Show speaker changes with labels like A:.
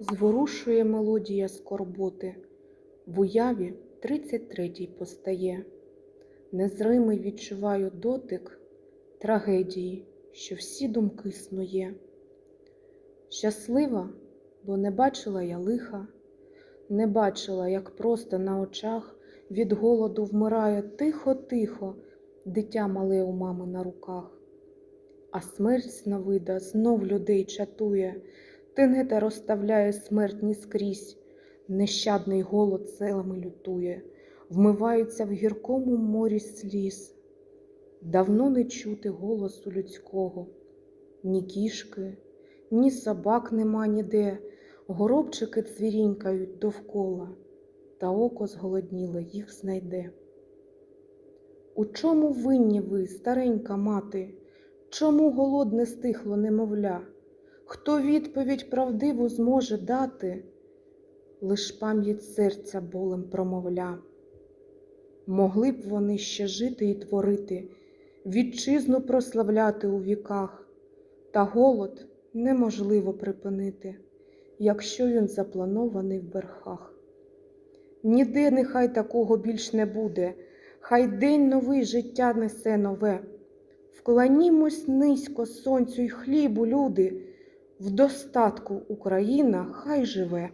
A: Зворушує мелодія скорботи, в уяві тридцять третій постає. Незримий відчуваю дотик трагедії, що всі думки снує. Щаслива, бо не бачила я лиха, не бачила, як просто на очах від голоду вмирає тихо-тихо дитя мале у мами на руках. А смерть сновида знов людей чатує, тинета розставляє смертні скрізь, нещадний голод селами лютує, вмивається в гіркому морі сліз. Давно не чути голосу людського, ні кішки, ні собак нема ніде, горобчики цвірінькають довкола, та око зголодніле їх знайде. У чому винні ви, старенька мати? Чому голодне стихло немовля? Хто відповідь правдиву зможе дати? Лиш пам'ять серця болем промовля. Могли б вони ще жити і творити, вітчизну прославляти у віках, та голод неможливо припинити, якщо він запланований в верхах. Ніде нехай такого більш не буде, хай день новий життя несе нове. Вклонімось низько сонцю й хлібу, люди, в достатку Україна хай живе.